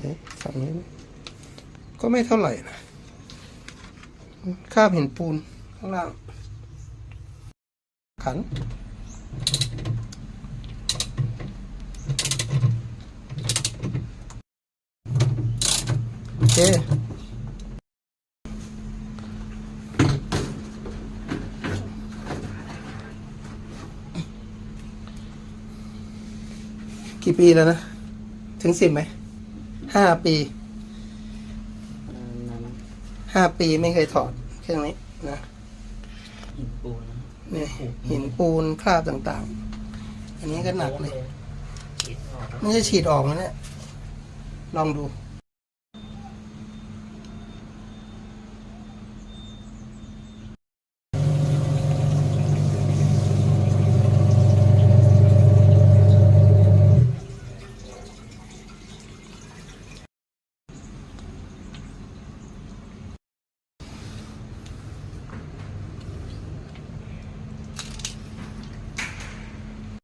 นนี้ก็ไม่เท่าไหร่นะคราบเห็นปูนข้างล่าง ขัน โอเคกี่ปีแล้วนะ ถึงสิบไหม ห้าปีนั้นห้าปีไม่เคยถอดเครื่องนี้นะหินปูนนะเนี่ยหินปูนคราบต่างๆ อันนี้ก็หนักเลยฉีดออกมันจะฉีดออกนะเนี่ย ลองดูอ